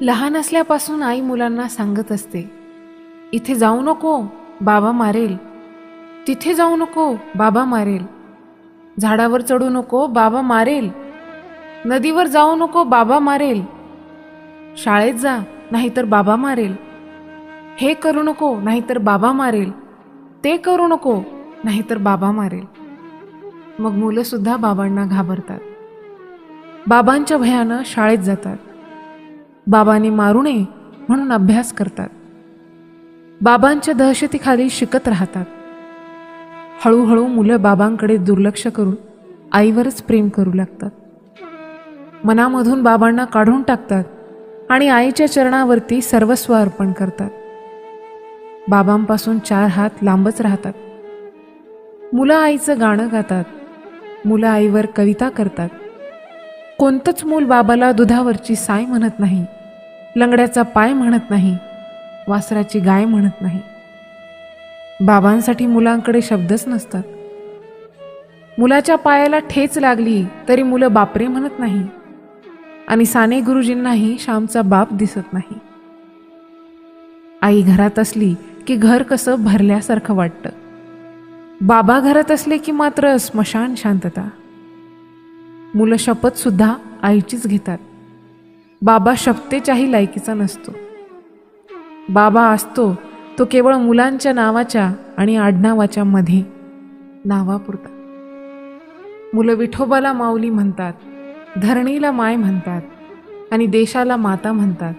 लहान असल्यापासून आई मुलांना सांगत असते इथे जाऊ नको बाबा मारेल. तिथे जाऊ नको बाबा मारेल. झाडावर चढू नको बाबा मारेल. नदीवर जाऊ नको बाबा मारेल. शाळेत जा नाहीतर बाबा मारेल. हे करू नको नाहीतर बाबा मारेल. ते करू नको नाहीतर बाबा मारेल. मग मुलंसुद्धा बाबांना घाबरतात. बाबांच्या भयानं शाळेत जातात. बाबांनी मारू नये म्हणून अभ्यास करतात. बाबांच्या दहशतीखाली शिकत राहतात. हळूहळू मुलं बाबांकडे दुर्लक्ष करून आईवरच प्रेम करू लागतात. मनामधून बाबांना काढून टाकतात आणि आईच्या चरणावरती सर्वस्व अर्पण करतात. बाबांपासून चार हात लांबच राहतात. मुलं आईचं गाणं गातात. मुलं आईवर कविता करतात. कोणतंच मूल बाबाला दुधावरची साय म्हणत नाही लंगड्याचा पाय म्हणत नाही वासराची गाय म्हणत नाही. बाबांसाठी मुलांकडे शब्दच नसतात. मुलाच्या पायाला ठेच लागली तरी मुलं बापरे म्हणत नाही आणि साने गुरुजींनाही श्यामचा बाप दिसत नाही. आई घरात असली की घर कसं भरल्यासारखं वाटतं. बाबा घरात असले की मात्र स्मशान शांतता. मुलं शपथसुद्धा आईचीच घेतात. बाबा शपतेच्याही लायकीचा नसतो. बाबा असतो तो केवळ मुलांच्या नावाच्या आणि आडनावाच्या मध्ये नावापुरता मुलं विठोबाला माऊली म्हणतात धरणीला माय म्हणतात आणि देशाला माता म्हणतात.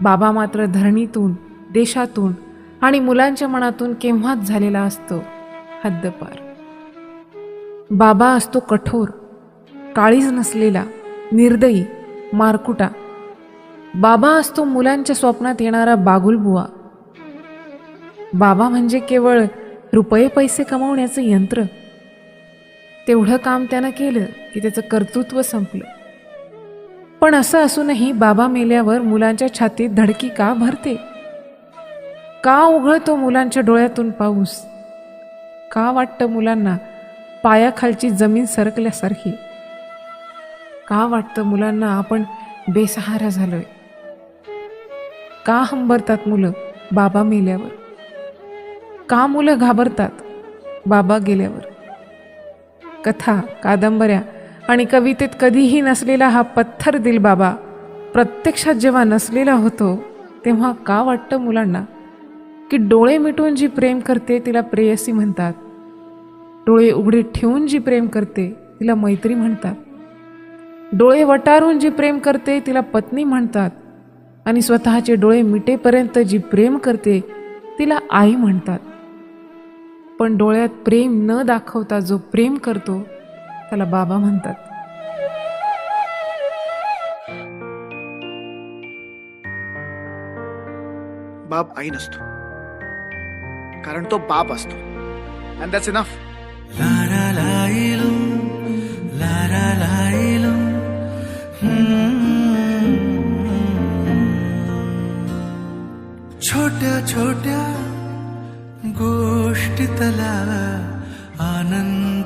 बाबा मात्र धरणीतून देशातून आणि मुलांच्या मनातून केव्हाच झालेला असतो हद्दपार. बाबा असतो कठोर काळीज नसलेला निर्दयी मारकुटा. बाबा असतो मुलांच्या स्वप्नात येणारा बागुलबुवा बाबा म्हणजे केवळ रुपये पैसे कमवण्याचं यंत्र. तेवढं काम त्यानं केलं की त्याचं कर्तृत्व संपलं. पण असं असूनही बाबा मेल्यावर मुलांच्या छातीत धडकी का भरते? का उघळतो मुलांच्या डोळ्यातून पाऊस? का वाटतं मुलांना पायाखालची जमीन सरकल्यासारखी? का वाटतं मुलांना आपण बेसहारा झालोय? का हंबरतात मुलं बाबा मेल्यावर? का मुलं घाबरतात बाबा गेल्यावर? कथा कादंबऱ्या आणि कवितेत कधीही नसलेला हा पत्थर दिल बाबा प्रत्यक्षात जेव्हा नसलेला होतो तेव्हा का वाटतं मुलांना की डोळे मिटून जी प्रेम करते तिला प्रेयसी म्हणतात. डोळे उघडे ठेवून जी प्रेम करते तिला मैत्री म्हणतात. डोळे वटारून जी प्रेम करते तिला पत्नी म्हणतात. आणि स्वतःचे डोळे मिटेपर्यंत जी प्रेम करते तिला आई म्हणतात. पण डोळ्यात प्रेम न दाखवता जो प्रेम करतो त्याला बाबा म्हणतात. बाप आई नसतो. कारण तो बाप असतो. अँड दॅट्स इनफ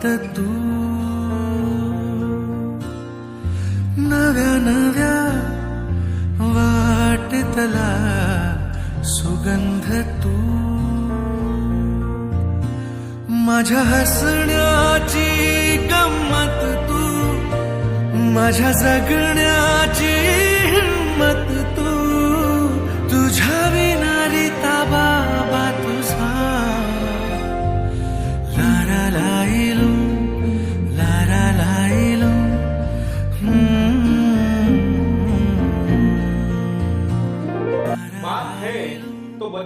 फक्त तू. नव्या नव्या वाटतला सुगंध तू. माझ्या हसण्याची गंमत तू. माझ्या जगण्याची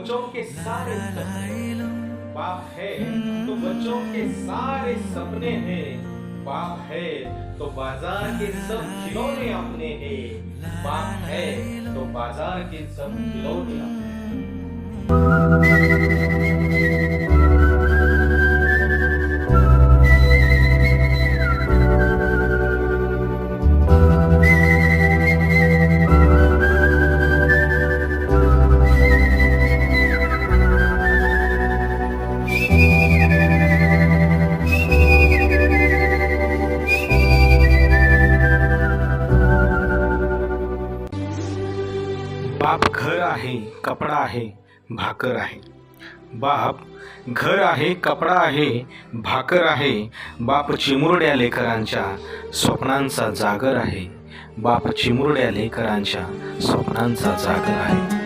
बच्चों के सारे सपने। बाप है तो बच्चों के सारे सपने हैं। बाप है तो बाज़ार के सब खिलौने अपने हैं। बाप है तो बाज़ार के सब खिलौने अपने कपडा आहे भाकर आहे. बाप घर आहे कपडा आहे भाकर आहे. बाप चिमुरड्या लेकरांच्या स्वप्नांचा जागर आहे. बाप चिमुरड्या लेकरांच्या स्वप्नांचा जागर आहे.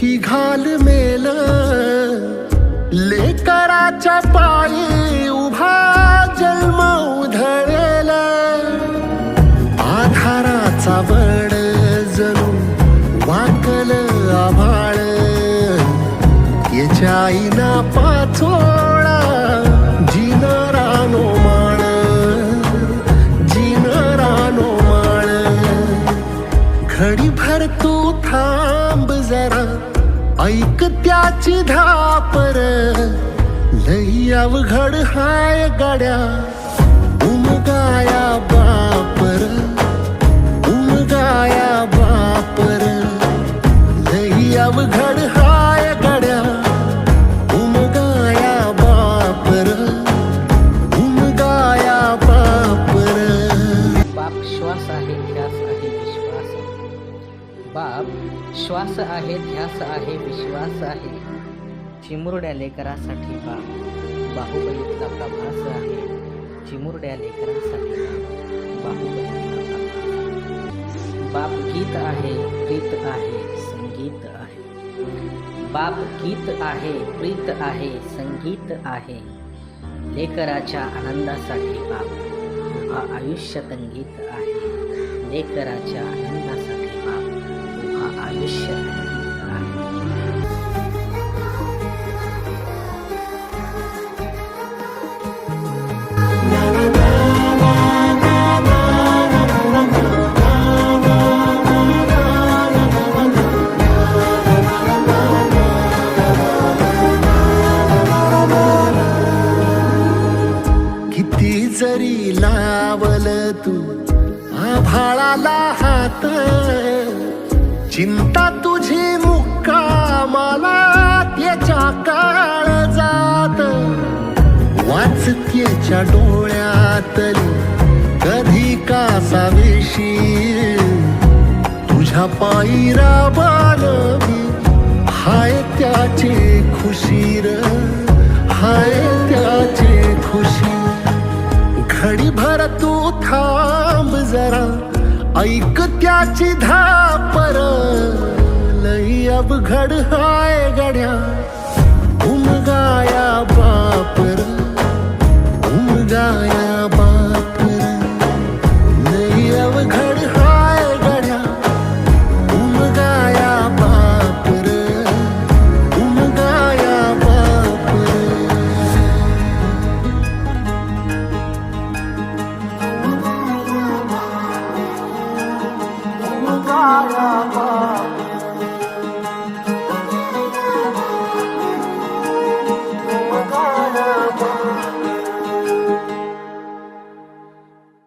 मुकी घाल मेल. लेकराच्या पायी उभा जन्म उधळेल. आधाराचा वड जणू वाकल आभाळ. याच्या आईना पाचो अवघड हाय गड्या. उमगाया बापर. उमगाया बापर. लई अवघड हाय गड्या. उमगाया बापर. उमगाया बापर. बाप श्वास आहे ध्यास आहे विश्वास बाप श्वास आहे ध्यास आहे विश्वास आहे. चिमुरड्या लेकरासाठी बाप. बाहुबलीतला प्रभास आहे. चिमुरड्या लेकरासाठी बाहुबली बाहुबलीतला प्रभास. बाप गीत आहे प्रीत आहे संगीत आहे. बाप गीत आहे प्रीत आहे संगीत आहे. लेकराच्या आनंदासाठी बाप उभा आयुष्य तंगीत आहे. लेकराच्या आनंदासाठी बाप उभा आयुष्य लावल तू आभाळाला हात. चिंता तुझी मुक्कामाला त्याच्या काळ जात. वाचतेच्या डोळ्यातली कधी कासाविशी तुझ्या पायी बालवी हाय त्याचे खुशीर. हाय त्याचे खुशी घडी भर तू ऐक त्याची धापर. लई अवघड हाय गड